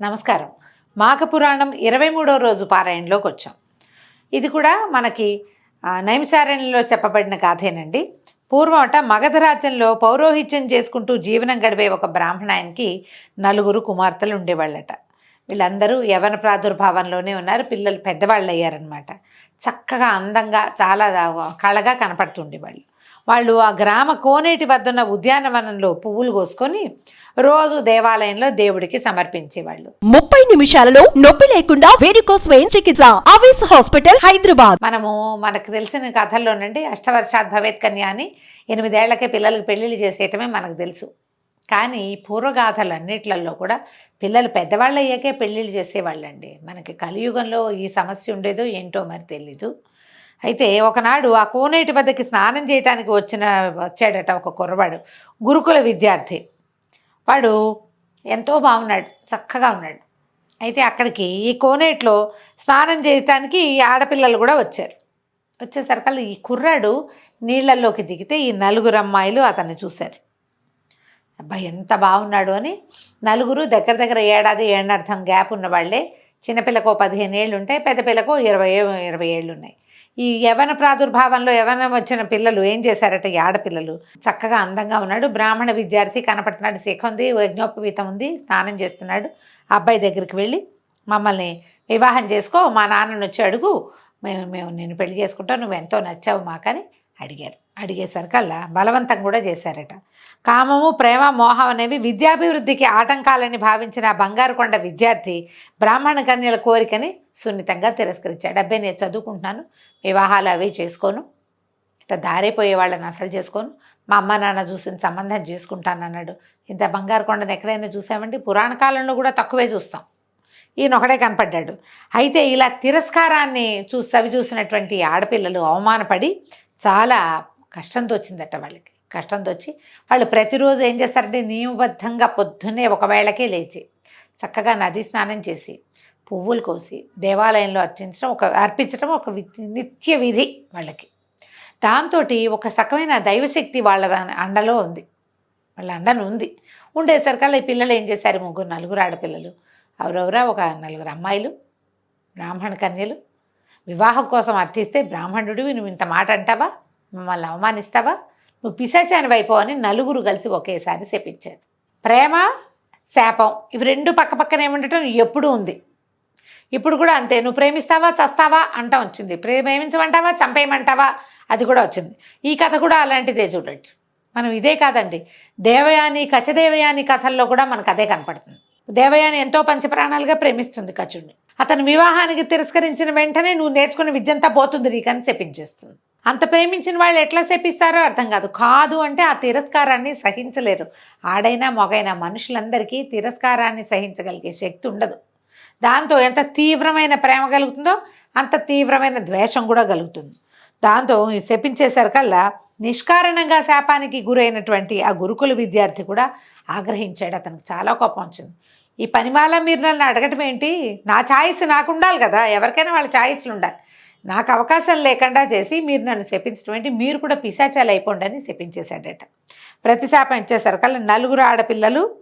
నమస్కారం. మాఘపురాణం ఇరవై మూడో రోజు పారాయణలోకి వచ్చాం. ఇది కూడా మనకి నైమిసారణ్యంలో చెప్పబడిన కథేనండి పూర్వమట మగధ రాజ్యంలో పౌరోహిత్యం చేసుకుంటూ జీవనం గడిపే ఒక బ్రాహ్మణాయనికి నలుగురు కుమార్తెలు ఉండేవాళ్ళట. వీళ్ళందరూ యవన ప్రాదుర్భావంలోనే ఉన్నారు పిల్లలు పెద్దవాళ్ళు అయ్యారనమాట చక్కగా అందంగా చాలా కళగా కనపడుతుండేవాళ్ళు. వాళ్ళు ఆ గ్రామ కోనేటి వద్ద ఉన్న ఉద్యానవనంలో పువ్వులు కోసుకొని రోజు దేవాలయంలో దేవుడికి సమర్పించేవాళ్ళు. ముప్పై నిమిషాలలో నొప్పి లేకుండా వేడికో స్వయం చికిత్స ఆవేశ హాస్పిటల్ హైదరాబాద్. మనము మనకు తెలిసిన కథల్లోనండి అష్టవర్షాత్ భవేత్ కన్య అని ఎనిమిదేళ్ళకే పిల్లలకి పెళ్ళిళ్ళు చేసేయటమే మనకు తెలుసు. కానీ ఈ పూర్వగాథలన్నిట్లలో కూడా పిల్లలు పెద్దవాళ్ళు అయ్యాకే పెళ్ళిళ్ళు చేసేవాళ్ళండి. మనకి కలియుగంలో ఈ సమస్య ఉండేదో ఏంటో మరి తెలీదు. అయితే ఒకనాడు ఆ కోనేటి వద్దకి స్నానం చేయటానికి వచ్చిన వచ్చాడట ఒక కుర్రవాడు గురుకుల విద్యార్థి. వాడు ఎంతో బాగున్నాడు చక్కగా ఉన్నాడు. అయితే అక్కడికి ఈ కోనేట్లో స్నానం చేయటానికి ఈ ఆడపిల్లలు కూడా వచ్చారు. వచ్చేసరికల్లా ఈ కుర్రాడు నీళ్ళల్లోకి దిగితే ఈ నలుగురు అమ్మాయిలు అతన్ని చూశారు. అబ్బాయి ఎంత బాగున్నాడు అని నలుగురు దగ్గర దగ్గర ఏడాది ఏడార్థం గ్యాప్ ఉన్న వాళ్ళే చిన్నపిల్లకు పదిహేను ఏళ్ళు ఉంటాయి పెద్ద పిల్లకు ఇరవై ఇరవై ఏళ్ళు ఉన్నాయి ఈ యవన ప్రాదుర్భావంలో యవనం వచ్చిన పిల్లలు ఏం చేశారట? ఈ ఆడపిల్లలు చక్కగా అందంగా ఉన్నాడు. బ్రాహ్మణ విద్యార్థి కనపడుతున్నాడు. శిఖ ఉంది యజ్ఞోపవీతం ఉంది. స్నానం చేస్తున్నాడు. అబ్బాయి దగ్గరికి వెళ్ళి మమ్మల్ని వివాహం చేసుకో. మా నాన్నను వచ్చి అడుగు. మేము మేము నేను పెళ్ళి చేసుకుంటాం. నువ్వు ఎంతో నచ్చావు మాకని అడిగారు. అడిగేసరికల్లా బలవంతం కూడా చేశారట. కామము ప్రేమ మోహం అనేవి విద్యాభివృద్ధికి ఆటంకాలని భావించిన బంగారుకొండ బంగారు కొండ విద్యార్థి బ్రాహ్మణ కన్యల కోరికని సున్నితంగా తిరస్కరించాడు. అబ్బాయి నేను చదువుకుంటున్నాను వివాహాలు అవి చేసుకోను ఇట్లా దారైపోయే వాళ్ళని అసలు చేసుకోను మా అమ్మ నాన్న చూసిన సంబంధం చేసుకుంటాను అన్నాడు. ఇంత బంగారు కొండను ఎక్కడైనా చూసామండి? పురాణ కాలంలో కూడా తక్కువే చూస్తాం. ఈయన ఒకడే కనపడ్డాడు. అయితే ఇలా తిరస్కారాన్ని చూ చవి చూసినటువంటి ఆడపిల్లలు అవమానపడి చాలా కష్టంతో వచ్చిందట వాళ్ళకి. కష్టంతో వచ్చి వాళ్ళు ప్రతిరోజు ఏం చేస్తారంటే నియమబద్ధంగా పొద్దున్నే ఒకవేళకే లేచి చక్కగా నది స్నానం చేసి పువ్వులు కోసి దేవాలయంలో అర్చించడం ఒక అర్పించడం ఒక వి- నిత్య విధి వాళ్ళకి. దాంతో ఒక సకమైన దైవశక్తి వాళ్ళ దాని అండలో ఉంది. వాళ్ళ అండను ఉంది. ఉండేసరికల్లా ఈ పిల్లలు ఏం చేశారు? ముగ్గురు నలుగురు ఆడపిల్లలు. ఎవరెవరా ఒక నలుగురు అమ్మాయిలు బ్రాహ్మణ కన్యలు. వివాహం కోసం అర్థిస్తే బ్రాహ్మణుడివి నువ్వు ఇంత మాట అంటావా? మమ్మల్ని అవమానిస్తావా? నువ్వు పిశాచాని వైపో అని నలుగురు కలిసి ఒకేసారి శపించారు. ప్రేమ శాపం ఇవి రెండు పక్క పక్కనే ఉండటం ఎప్పుడూ ఉంది. ఇప్పుడు కూడా అంతే నువ్వు ప్రేమిస్తావా చస్తావా? అంట వచ్చింది. ప్రే- ప్రేమించమంటావా చంపేయమంటావా? అది కూడా వచ్చింది. ఈ కథ కూడా అలాంటిదే చూడండి. మనం ఇదే కాదండి. దేవయాని కచదేవయాని కథల్లో కూడా మనకు అదే కనపడుతుంది. దేవయాని ఎంతో పంచప్రాణాలుగా ప్రేమిస్తుంది కచుడిని. అతను వివాహానికి తిరస్కరించిన వెంటనే నువ్వు నేర్చుకున్న విద్యంతా పోతుంది నీకని శపించేస్తుంది. అంత ప్రేమించిన వాళ్ళు ఎట్లా శపిస్తారో అర్థం కాదు. కాదు అంటే ఆ తిరస్కారాన్ని సహించలేరు. ఆడైనా మొగైనా మనుషులందరికీ తిరస్కారాన్ని సహించగలిగే శక్తి ఉండదు. దాంతో ఎంత తీవ్రమైన ప్రేమ కలుగుతుందో అంత తీవ్రమైన ద్వేషం కూడా కలుగుతుంది. దాంతో శపించేసరికల్లా నిష్కారణంగా శాపానికి గురైనటువంటి ఆ గురుకుల విద్యార్థి కూడా ఆగ్రహించాడు. అతనికి చాలా కోపం వచ్చింది. ఈ పనిమాల మీరు నన్ను అడగటం ఏంటి? నా ఛాయిస్ నాకు ఉండాలి కదా. ఎవరికైనా వాళ్ళ ఛాయిస్లు ఉండాలి. నాకు అవకాశం లేకుండా చేసి మీరు నన్ను శపించడం ఏంటి? మీరు కూడా పిశాచాలు అయిపోండి అని శపించేశాడట. ప్రతి శాపం ఇచ్చేసరికల్లా నలుగురు ఆడపిల్లలు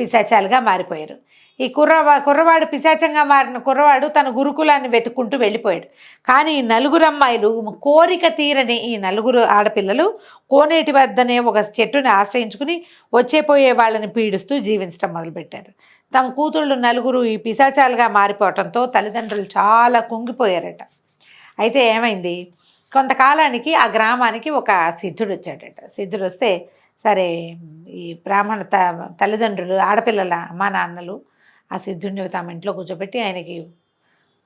పిశాచాలుగా మారిపోయారు. ఈ కుర్రవా కుర్రవాడు పిశాచంగా మారిన కుర్రవాడు తన గురుకులాన్ని వెతుక్కుంటూ వెళ్ళిపోయాడు. కానీ ఈ నలుగురు అమ్మాయిలు కోరిక తీరని ఈ నలుగురు ఆడపిల్లలు కోనేటి వద్దనే ఒక చెట్టుని ఆశ్రయించుకుని వచ్చేపోయే వాళ్ళని పీడిస్తూ జీవించడం మొదలుపెట్టారు. తమ కూతుళ్ళు నలుగురు ఈ పిశాచాలుగా మారిపోవటంతో తల్లిదండ్రులు చాలా కుంగిపోయారట. అయితే ఏమైంది? కొంతకాలానికి ఆ గ్రామానికి ఒక సిద్ధుడు వచ్చాడట. సిద్ధుడు వస్తే సరే ఈ బ్రాహ్మణ త తల్లిదండ్రులు ఆడపిల్లల అమ్మా నాన్నలు ఆ సిద్ధుడిని తమ ఇంట్లో కూర్చోబెట్టి ఆయనకి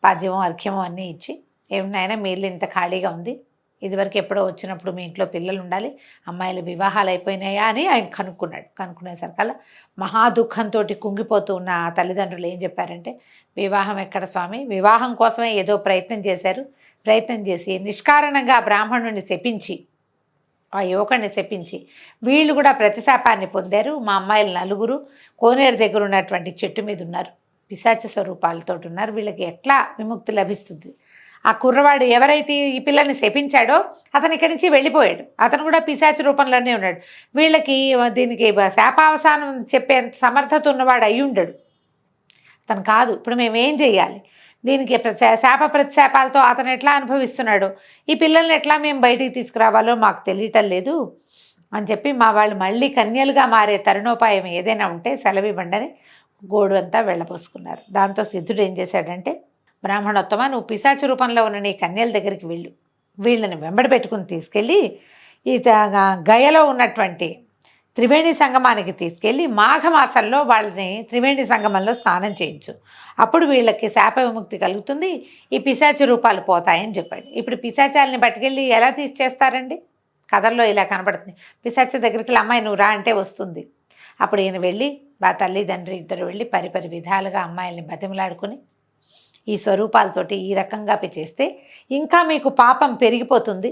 పద్యమం అర్ఘ్యము అన్నీ ఇచ్చి ఏమన్నాయన మీ ఇల్లు ఇంత ఖాళీగా ఉంది? ఇదివరకు ఎప్పుడో వచ్చినప్పుడు మీ ఇంట్లో పిల్లలు ఉండాలి అమ్మాయిల వివాహాలు అయిపోయినాయా? అని ఆయన కనుక్కున్నాడు. కనుక్కునేసరికల్లా మహా దుఃఖంతో కుంగిపోతూ ఉన్న ఆ తల్లిదండ్రులు ఏం చెప్పారంటే వివాహం ఎక్కడ స్వామి? వివాహం కోసమే ఏదో ప్రయత్నం చేశారు. ప్రయత్నం చేసి నిష్కారణంగా బ్రాహ్మణుడిని శపించి ఆ యువకుడిని శపించి వీళ్ళు కూడా ప్రతిశాపాన్ని పొందారు. మా అమ్మాయిలు నలుగురు కోనేరు దగ్గర ఉన్నటువంటి చెట్టు మీద ఉన్నారు. పిశాచ స్వరూపాలతో ఉన్నారు. వీళ్ళకి ఎట్లా విముక్తి లభిస్తుంది? ఆ కుర్రవాడు ఎవరైతే ఈ పిల్లని శపించాడో అతను ఇక్కడి నుంచి వెళ్ళిపోయాడు. అతను కూడా పిశాచ రూపంలోనే ఉన్నాడు. వీళ్ళకి దీనికి శాపావసానం చెప్పేంత సమర్థత ఉన్నవాడు అయి ఉండడు. అతను కాదు. ఇప్పుడు మేము ఏం చేయాలి? దీనికి శాప ప్రతిశాపాలతో అతను ఎట్లా అనుభవిస్తున్నాడు? ఈ పిల్లల్ని ఎట్లా మేము బయటికి తీసుకురావాలో మాకు తెలియటం లేదు అని చెప్పి మా వాళ్ళు మళ్ళీ కన్యలుగా మారే తరుణోపాయం ఏదైనా ఉంటే సెలవు గోడు అంతా వెళ్ళపోసుకున్నారు దాంతో సిద్ధుడు ఏం చేశాడంటే బ్రాహ్మణోత్తమ నువ్వు పిశాచ రూపంలో ఉన్న నీ కన్యల దగ్గరికి వెళ్ళు. వీళ్ళని వెంబడి పెట్టుకుని తీసుకెళ్ళి ఈ గయలో ఉన్నటువంటి త్రివేణి సంగమానికి తీసుకెళ్ళి మాఘమాసంలో వాళ్ళని త్రివేణి సంగమంలో స్నానం చేయించు. అప్పుడు వీళ్ళకి శాప విముక్తి కలుగుతుంది. ఈ పిశాచ రూపాలు పోతాయని చెప్పాడు. ఇప్పుడు పిశాచాలని పట్టుకెళ్ళి ఎలా తీసేస్తారండి కథల్లో ఇలా కనబడుతుంది. పిశాచ దగ్గరికి అమ్మాయి నువ్వు రా అంటే వస్తుంది. అప్పుడు ఈయన వెళ్ళి మా తల్లిదండ్రి ఇద్దరు వెళ్ళి పరిపరి విధాలుగా అమ్మాయిల్ని బతిమలాడుకుని ఈ స్వరూపాలతోటి ఈ రకంగా చేస్తే ఇంకా మీకు పాపం పెరిగిపోతుంది.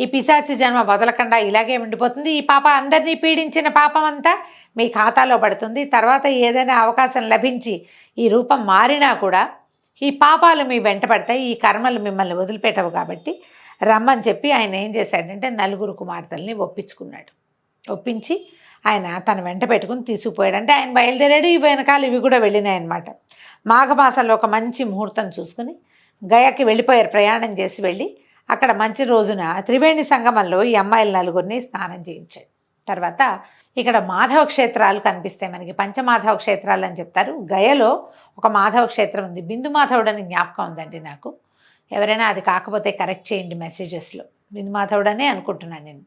ఈ పిశాచి జన్మ వదలకుండా ఇలాగే ఉండిపోతుంది. ఈ పాప అందరినీ పీడించిన పాపం అంతా మీ ఖాతాలో పడుతుంది. తర్వాత ఏదైనా అవకాశం లభించి ఈ రూపం మారినా కూడా ఈ పాపాలు మీ వెంట పడతాయి. ఈ కర్మలు మిమ్మల్ని వదిలిపెట్టవు కాబట్టి రమ్మని చెప్పి ఆయన ఏం చేశాడంటే నలుగురు కుమార్తెల్ని ఒప్పించుకున్నాడు. ఒప్పించి ఆయన తన వెంట పెట్టుకుని తీసుకుపోయాడు. అంటే ఆయన బయలుదేరాడు. ఈ వెనకాల ఇవి కూడా వెళ్ళినాయి అనమాట మాఘమాసంలో ఒక మంచి ముహూర్తం చూసుకుని గయకి వెళ్ళిపోయారు. ప్రయాణం చేసి వెళ్ళి అక్కడ మంచి రోజున త్రివేణి సంగమంలో ఈ అమ్మాయిల నలుగురిని స్నానం చేయించాడు. తర్వాత ఇక్కడ మాధవ క్షేత్రాలు కనిపిస్తాయి మనకి. పంచమాధవ క్షేత్రాలు అని చెప్తారు. గయలో ఒక మాధవ క్షేత్రం ఉంది. బిందు మాధవుడు అని జ్ఞాపకం ఉందండి నాకు. ఎవరైనా అది కాకపోతే కరెక్ట్ చేయండి మెసేజెస్లో బిందు మాధవుడనే అనుకుంటున్నాను నేను.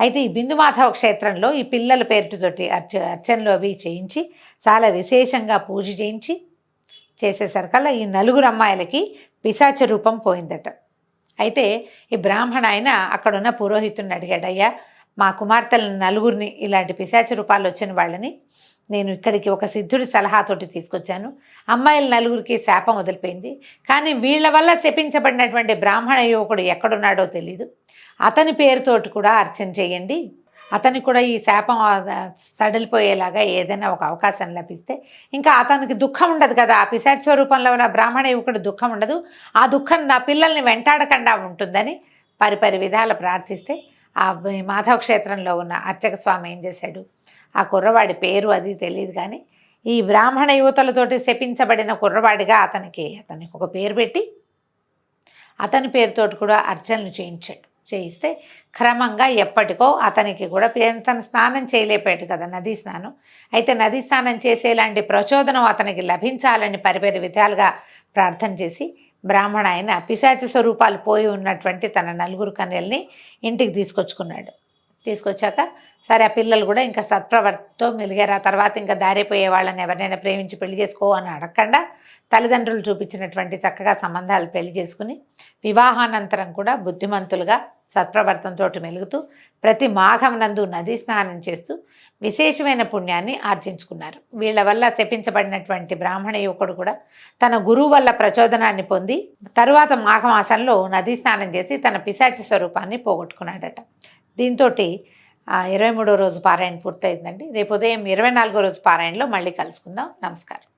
అయితే ఈ బిందు మాధవ క్షేత్రంలో ఈ పిల్లల పేరుతోటి అర్చ అర్చనలు అవి చేయించి చాలా విశేషంగా పూజ చేయించి చేసేసరికల్లా ఈ నలుగురు అమ్మాయిలకి పిశాచ రూపం పోయిందట. అయితే ఈ బ్రాహ్మణ ఆయన అక్కడున్న పురోహితుడిని అడిగాడు అయ్యా మా కుమార్తెల నలుగురిని ఇలాంటి పిశాచ రూపాలు వచ్చిన వాళ్ళని నేను ఇక్కడికి ఒక సిద్ధుడి సలహాతోటి తీసుకొచ్చాను. అమ్మాయిల నలుగురికి శాపం వదిలిపోయింది. కానీ వీళ్ళ వల్ల శపించబడినటువంటి బ్రాహ్మణ యువకుడు ఎక్కడున్నాడో తెలీదు. అతని పేరుతోటి కూడా అర్చన చేయండి. అతనికి కూడా ఈ శాపం సడలిపోయేలాగా ఏదైనా ఒక అవకాశం లభిస్తే ఇంకా అతనికి దుఃఖం ఉండదు కదా. ఆ పిశాచ్ స్వరూపంలో ఉన్న బ్రాహ్మణ యువకుడు దుఃఖం ఉండదు. ఆ దుఃఖం నా పిల్లల్ని వెంటాడకుండా ఉంటుందని పరిపరి విధాలు ప్రార్థిస్తే ఆ మాధవ క్షేత్రంలో ఉన్న అర్చక స్వామి ఏం చేశాడు? ఆ కుర్రవాడి పేరు అది తెలియదు కానీ ఈ బ్రాహ్మణ యువతలతోటి శపించబడిన కుర్రవాడిగా అతనికి అతనికి ఒక పేరు పెట్టి అతని పేరుతోటి కూడా అర్చనలు చేయించాడు. చేయిస్తే క్రమంగా ఎప్పటికో అతనికి కూడా పే- తను స్నానం చేయలేపాడు కదా నదీ స్నానం. అయితే నదీ స్నానం చేసేలాంటి ప్రచోదనం అతనికి లభించాలని పరిపరి విధాలుగా ప్రార్థన చేసి బ్రాహ్మణ ఆయన పిశాచ స్వరూపాలు పోయి ఉన్నటువంటి తన నలుగురు కన్యల్ని ఇంటికి తీసుకొచ్చుకున్నాడు. తీసుకొచ్చాక సరే ఆ పిల్లలు కూడా ఇంకా సత్ప్రవర్తితో మెలిగారు. ఆ తర్వాత ఇంకా దారిపోయే వాళ్ళని ఎవరినైనా ప్రేమించి పెళ్ళి చేసుకో అని అడగకుండా తల్లిదండ్రులు చూపించినటువంటి చక్కగా సంబంధాలు పెళ్ళి చేసుకుని వివాహానంతరం కూడా బుద్ధిమంతులుగా సత్ప్రవర్తంతో మెలుగుతూ ప్రతి మాఘం నందు నదీ స్నానం చేస్తూ విశేషమైన పుణ్యాన్ని ఆర్జించుకున్నారు. వీళ్ళ వల్ల శపించబడినటువంటి బ్రాహ్మణ యువకుడు కూడా తన గురువు వల్ల ప్రచోదనాన్ని పొంది తరువాత మాఘమాసంలో నదీ స్నానం చేసి తన పిశాచి స్వరూపాన్ని పోగొట్టుకున్నాడట. దీంతో ఇరవై మూడో రోజు పారాయణ పూర్తయిందండి. రేపు ఉదయం ఇరవై నాలుగో రోజు పారాయణలో మళ్ళీ కలుసుకుందాం. నమస్కారం.